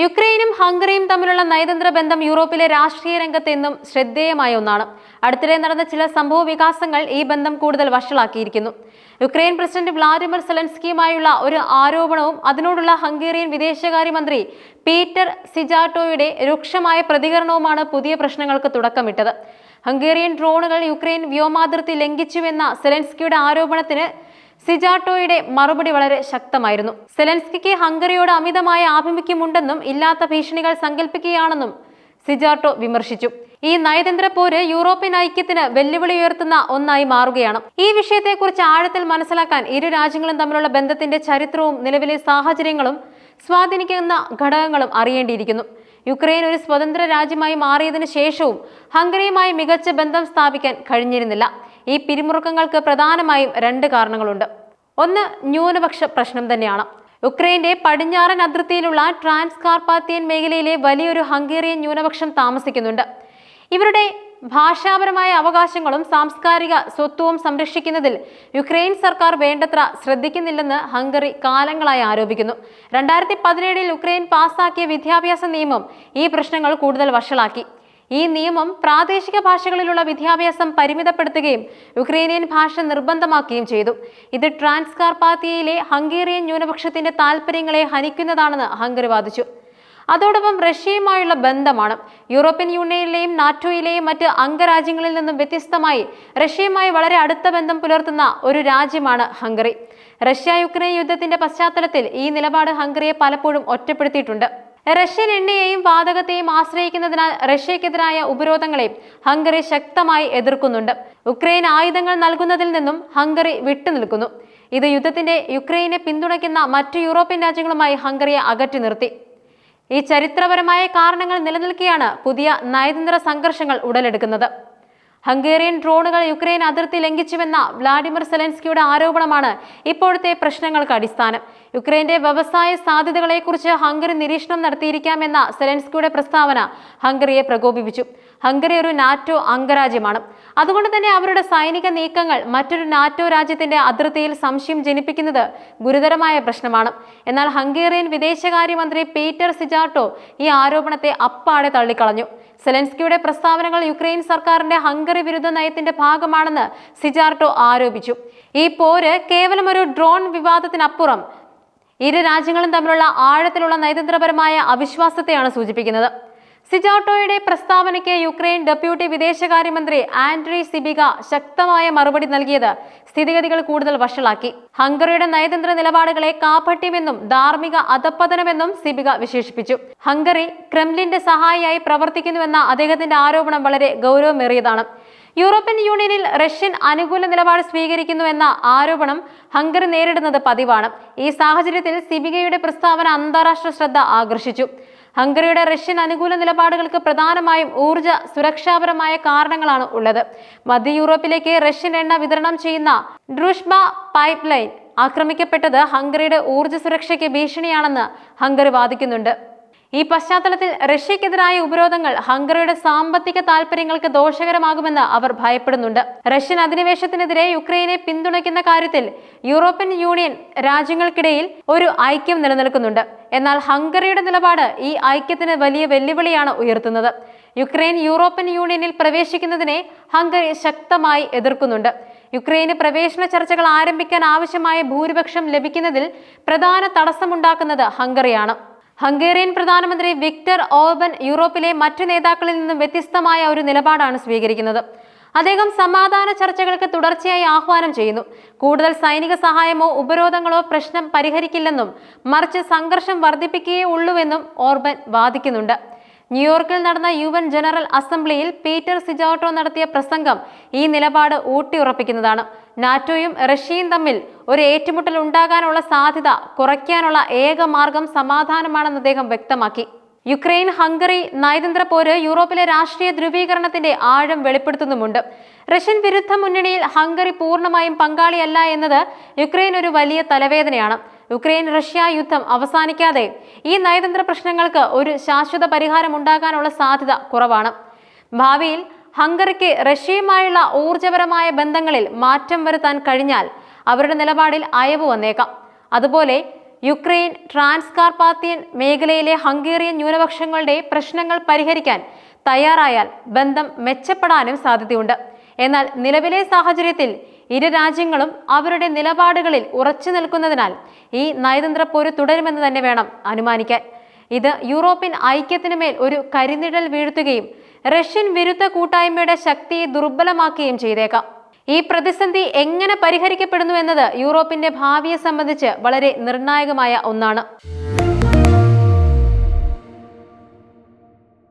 യുക്രൈനും ഹംഗറിയും തമ്മിലുള്ള നയതന്ത്ര ബന്ധം യൂറോപ്പിലെ രാഷ്ട്രീയ രംഗത്ത് എന്നും ശ്രദ്ധേയമായ ഒന്നാണ്. അടുത്തിടെ നടന്ന ചില സംഭവ വികാസങ്ങൾ ഈ ബന്ധം കൂടുതൽ വഷളാക്കിയിരിക്കുന്നു. യുക്രൈൻ പ്രസിഡന്റ് വ്ളാഡിമിർ സെലൻസ്കിയുമായുള്ള ഒരു ആരോപണവും അതിനോടുള്ള ഹംഗേറിയൻ വിദേശകാര്യമന്ത്രി പീറ്റർ സിജാട്ടോയുടെ രൂക്ഷമായ പ്രതികരണവുമാണ് പുതിയ പ്രശ്നങ്ങൾക്ക് തുടക്കമിട്ടത്. ഹംഗേറിയൻ ഡ്രോണുകൾ യുക്രൈൻ വ്യോമാതിർത്തി ലംഘിച്ചുവെന്ന സെലൻസ്കിയുടെ ആരോപണത്തിന് സിജാട്ടോയുടെ മറുപടി വളരെ ശക്തമായിരുന്നു. സെലൻസ്കിക്ക് ഹംഗറിയോട് അമിതമായ ആഭിമുഖ്യമുണ്ടെന്നും ഇല്ലാത്ത ഭീഷണികൾ സങ്കല്പിക്കുകയാണെന്നും സിജാർട്ടോ വിമർശിച്ചു. ഈ നയതന്ത്ര പോര് യൂറോപ്യൻ ഐക്യത്തിന് വെല്ലുവിളി ഉയർത്തുന്ന ഒന്നായി മാറുകയാണ്. ഈ വിഷയത്തെക്കുറിച്ച് ആഴത്തിൽ മനസ്സിലാക്കാൻ ഇരു രാജ്യങ്ങളും തമ്മിലുള്ള ബന്ധത്തിന്റെ ചരിത്രവും നിലവിലെ സാഹചര്യങ്ങളും സ്വാധീനിക്കുന്ന ഘടകങ്ങളും അറിയേണ്ടിയിരിക്കുന്നു. യുക്രൈൻ ഒരു സ്വതന്ത്ര രാജ്യമായി മാറിയതിനു ശേഷവും ഹംഗറിയുമായി മികച്ച ബന്ധം സ്ഥാപിക്കാൻ കഴിഞ്ഞിരുന്നില്ല. ഈ പിരിമുറുക്കങ്ങൾക്ക് പ്രധാനമായും രണ്ട് കാരണങ്ങളുണ്ട്. ഒന്ന് ന്യൂനപക്ഷ പ്രശ്നം തന്നെയാണ്. യുക്രൈന്റെ പടിഞ്ഞാറൻ അതിർത്തിയിലുള്ള ട്രാൻസ് ട്രാൻസ്കാർപാത്തിയൻ മേഖലയിലെ വലിയൊരു ഹംഗേറിയൻ ന്യൂനപക്ഷം താമസിക്കുന്നുണ്ട്. ഇവരുടെ ഭാഷാപരമായ അവകാശങ്ങളും സാംസ്കാരിക സ്വത്വവും സംരക്ഷിക്കുന്നതിൽ യുക്രൈൻ സർക്കാർ വേണ്ടത്ര ശ്രദ്ധിക്കുന്നില്ലെന്ന് ഹംഗറി കാലങ്ങളായി ആരോപിക്കുന്നു. രണ്ടായിരത്തി പതിനേഴിൽ യുക്രൈൻ പാസാക്കിയ വിദ്യാഭ്യാസ നിയമം ഈ പ്രശ്നങ്ങൾ കൂടുതൽ വഷളാക്കി. ഈ നിയമം പ്രാദേശിക ഭാഷകളിലുള്ള വിദ്യാഭ്യാസം പരിമിതപ്പെടുത്തുകയും യുക്രൈനിയൻ ഭാഷ നിർബന്ധമാക്കുകയും ചെയ്തു. ഇത് ട്രാൻസ്കാർപാത്തിയയിലെ ഹംഗേറിയൻ ന്യൂനപക്ഷത്തിന്റെ താൽപ്പര്യങ്ങളെ ഹനിക്കുന്നതാണെന്ന് ഹംഗറി വാദിച്ചു. അതോടൊപ്പം റഷ്യയുമായുള്ള ബന്ധമാണ്. യൂറോപ്യൻ യൂണിയനിലെയും നാറ്റോയിലെയും മറ്റ് അംഗരാജ്യങ്ങളിൽ നിന്നും വ്യത്യസ്തമായി റഷ്യയുമായി വളരെ അടുത്ത ബന്ധം പുലർത്തുന്ന ഒരു രാജ്യമാണ് ഹംഗറി. റഷ്യ യുക്രൈൻ യുദ്ധത്തിന്റെ പശ്ചാത്തലത്തിൽ ഈ നിലപാട് ഹംഗറിയെ പലപ്പോഴും ഒറ്റപ്പെടുത്തിയിട്ടുണ്ട്. റഷ്യൻ എണ്ണയെയും വാതകത്തെയും ആശ്രയിക്കുന്നതിനാൽ റഷ്യക്കെതിരായ ഉപരോധങ്ങളെ ഹംഗറി ശക്തമായി എതിർക്കുന്നുണ്ട്. ഉക്രൈൻ ആയുധങ്ങൾ നൽകുന്നതിൽ നിന്നും ഹംഗറി വിട്ടുനിൽക്കുന്നു. ഇത് യുദ്ധത്തിന്റെ യുക്രൈനെ പിന്തുണയ്ക്കുന്ന മറ്റ് യൂറോപ്യൻ രാജ്യങ്ങളുമായി ഹംഗറിയെ അകറ്റി നിർത്തി. ഈ ചരിത്രപരമായ കാരണങ്ങൾ നിലനിൽക്കെയാണ് പുതിയ നയതന്ത്ര സംഘർഷങ്ങൾ ഉടലെടുക്കുന്നത്. ഹംഗേറിയൻ ഡ്രോണുകൾ യുക്രൈൻ അതിർത്തി ലംഘിച്ചുവെന്ന വ്ളാഡിമിർ സെലൻസ്കിയുടെ ആരോപണമാണ് ഇപ്പോഴത്തെ പ്രശ്നങ്ങൾക്ക് അടിസ്ഥാനം. യുക്രൈന്റെ വ്യവസായ സാധ്യതകളെക്കുറിച്ച് ഹംഗറി നിരീക്ഷണം നടത്തിയിരിക്കാമെന്ന സെലൻസ്കിയുടെ പ്രസ്താവന ഹംഗറിയെ പ്രകോപിപ്പിച്ചു. ഹംഗറി ഒരു നാറ്റോ അംഗരാജ്യമാണ്. അതുകൊണ്ട് തന്നെ അവരുടെ സൈനിക നീക്കങ്ങൾ മറ്റൊരു നാറ്റോ രാജ്യത്തിന്റെ അതിർത്തിയിൽ സംശയം ജനിപ്പിക്കുന്നത് ഗുരുതരമായ പ്രശ്നമാണ്. എന്നാൽ ഹംഗേറിയൻ വിദേശകാര്യമന്ത്രി പീറ്റർ സിജാർട്ടോ ഈ ആരോപണത്തെ അപ്പാടെ തള്ളിക്കളഞ്ഞു. സെലൻസ്കിയുടെ പ്രസ്താവനകൾ യുക്രൈൻ സർക്കാരിന്റെ ഹംഗറി വിരുദ്ധ നയത്തിന്റെ ഭാഗമാണെന്ന് സിജാർട്ടോ ആരോപിച്ചു. ഈ പോര് കേവലം ഒരു ഡ്രോൺ വിവാദത്തിനപ്പുറം ഇരു രാജ്യങ്ങളും തമ്മിലുള്ള ആഴത്തിലുള്ള നയതന്ത്രപരമായ അവിശ്വാസത്തെയാണ് സൂചിപ്പിക്കുന്നത്. സിജാട്ടോയുടെ പ്രസ്താവനയ്ക്ക് യുക്രൈൻ ഡെപ്യൂട്ടി വിദേശകാര്യമന്ത്രി ആൻഡ്രി സിബിക ശക്തമായ മറുപടി നൽകിയത് സ്ഥിതിഗതികൾ കൂടുതൽ വഷളാക്കി. ഹംഗറിയുടെ നയതന്ത്ര നിലപാടുകളെ കാപട്യമെന്നും ധാർമ്മിക അധപ്പതനമെന്നും സിബിക വിശേഷിപ്പിച്ചു. ഹംഗറി ക്രെംലിന്റെ സഹായിയായി പ്രവർത്തിക്കുന്നുവെന്ന അദ്ദേഹത്തിന്റെ ആരോപണം വളരെ ഗൗരവമേറിയതാണ്. യൂറോപ്യൻ യൂണിയനിൽ റഷ്യൻ അനുകൂല നിലപാട് സ്വീകരിക്കുന്നുവെന്ന ആരോപണം ഹംഗറി നേരിടുന്നത് പതിവാണ്. ഈ സാഹചര്യത്തിൽ സിബികയുടെ പ്രസ്താവന അന്താരാഷ്ട്ര ശ്രദ്ധ ആകർഷിച്ചു. ഹംഗറിയുടെ റഷ്യൻ അനുകൂല നിലപാടുകൾക്ക് പ്രധാനമായും ഊർജ സുരക്ഷാപരമായ കാരണങ്ങളാണ് ഉള്ളത്. മധ്യ യൂറോപ്പിലേക്ക് റഷ്യൻ എണ്ണ വിതരണം ചെയ്യുന്ന ഡ്രുഷ്ബ പൈപ്പ് ലൈൻ ആക്രമിക്കപ്പെട്ടത് ഹംഗറിയുടെ ഊർജ സുരക്ഷയ്ക്ക് ഭീഷണിയാണെന്ന് ഹംഗറി വാദിക്കുന്നുണ്ട്. ഈ പശ്ചാത്തലത്തിൽ റഷ്യക്കെതിരായ ഉപരോധങ്ങൾ ഹംഗറിയുടെ സാമ്പത്തിക താൽപര്യങ്ങൾക്ക് ദോഷകരമാകുമെന്ന് അവർ ഭയപ്പെടുന്നുണ്ട്. റഷ്യൻ അധിനിവേശത്തിനെതിരെ യുക്രൈനെ പിന്തുണയ്ക്കുന്ന കാര്യത്തിൽ യൂറോപ്യൻ യൂണിയൻ രാജ്യങ്ങൾക്കിടയിൽ ഒരു ഐക്യം നിലനിൽക്കുന്നുണ്ട്. എന്നാൽ ഹംഗറിയുടെ നിലപാട് ഈ ഐക്യത്തിന് വലിയ വെല്ലുവിളിയാണ് ഉയർത്തുന്നത്. യുക്രൈൻ യൂറോപ്യൻ യൂണിയനിൽ പ്രവേശിക്കുന്നതിനെ ഹംഗറി ശക്തമായി എതിർക്കുന്നുണ്ട്. യുക്രൈന് പ്രവേശന ചർച്ചകൾ ആരംഭിക്കാൻ ആവശ്യമായ ഭൂരിപക്ഷം ലഭിക്കുന്നതിൽ പ്രധാന തടസ്സമുണ്ടാക്കുന്നത് ഹംഗറിയാണ്. ഹംഗേറിയൻ പ്രധാനമന്ത്രി വിക്ടർ ഓർബൻ യൂറോപ്പിലെ മറ്റു നേതാക്കളിൽ നിന്നും വ്യത്യസ്തമായ ഒരു നിലപാടാണ് സ്വീകരിക്കുന്നത്. അദ്ദേഹം സമാധാന ചർച്ചകൾക്ക് തുടർച്ചയായി ആഹ്വാനം ചെയ്യുന്നു. കൂടുതൽ സൈനിക സഹായമോ ഉപരോധങ്ങളോ പ്രശ്നം പരിഹരിക്കില്ലെന്നും മറിച്ച് സംഘർഷം വർദ്ധിപ്പിക്കുകയേ ഉള്ളൂവെന്നും ഓർബൻ വാദിക്കുന്നുണ്ട്. ന്യൂയോർക്കിൽ നടന്ന യു എൻ ജനറൽ അസംബ്ലിയിൽ പീറ്റർ സിജോട്ടോ നടത്തിയ പ്രസംഗം ഈ നിലപാട് ഊട്ടിയുറപ്പിക്കുന്നതാണ്. നാറ്റോയും റഷ്യയും തമ്മിൽ ഒരു ഏറ്റുമുട്ടൽ ഉണ്ടാകാനുള്ള സാധ്യത കുറയ്ക്കാനുള്ള ഏക മാർഗം സമാധാനമാണെന്ന് അദ്ദേഹം വ്യക്തമാക്കി. യുക്രൈൻ ഹംഗറി നയതന്ത്ര പോര് യൂറോപ്പിലെ രാഷ്ട്രീയ ധ്രുവീകരണത്തിന്റെ ആഴം വെളിപ്പെടുത്തുന്നുമുണ്ട്. റഷ്യൻ വിരുദ്ധ മുന്നണിയിൽ ഹംഗറി പൂർണമായും പങ്കാളിയല്ല എന്നത് യുക്രൈൻ ഒരു വലിയ തലവേദനയാണ്. യുക്രൈൻ റഷ്യ യുദ്ധം അവസാനിക്കാതെ ഈ നയതന്ത്ര പ്രശ്നങ്ങൾക്ക് ഒരു ശാശ്വത പരിഹാരം ഉണ്ടാകാനുള്ള സാധ്യത കുറവാണ്. ഭാവിയിൽ ഹംഗറിക്ക് റഷ്യയുമായുള്ള ഊർജപരമായ ബന്ധങ്ങളിൽ മാറ്റം വരുത്താൻ കഴിഞ്ഞാൽ അവരുടെ നിലപാടിൽ അയവ് വന്നേക്കാം. അതുപോലെ യുക്രൈൻ ട്രാൻസ്കാർപാത്തിയൻ മേഖലയിലെ ഹംഗേറിയൻ ന്യൂനപക്ഷങ്ങളുടെ പ്രശ്നങ്ങൾ പരിഹരിക്കാൻ തയ്യാറായാൽ ബന്ധം മെച്ചപ്പെടാനും സാധ്യതയുണ്ട്. എന്നാൽ നിലവിലെ സാഹചര്യത്തിൽ ഇരു രാജ്യങ്ങളും അവരുടെ നിലപാടുകളിൽ ഉറച്ചു നിൽക്കുന്നതിനാൽ ഈ നയതന്ത്ര പോര് തുടരുമെന്ന് തന്നെ വേണം അനുമാനിക്കാൻ. ഇത് യൂറോപ്യൻ ഐക്യത്തിനു മേൽ ഒരു കരിനിഴൽ വീഴ്ത്തുകയും റഷ്യൻ വിരുദ്ധ കൂട്ടായ്മയുടെ ശക്തിയെ ദുർബലമാക്കുകയും ചെയ്തേക്കാം. ഈ പ്രതിസന്ധി എങ്ങനെ പരിഹരിക്കപ്പെടുന്നു എന്നത് യൂറോപ്പിന്റെ ഭാവിയെ സംബന്ധിച്ച് വളരെ നിർണായകമായ ഒന്നാണ്.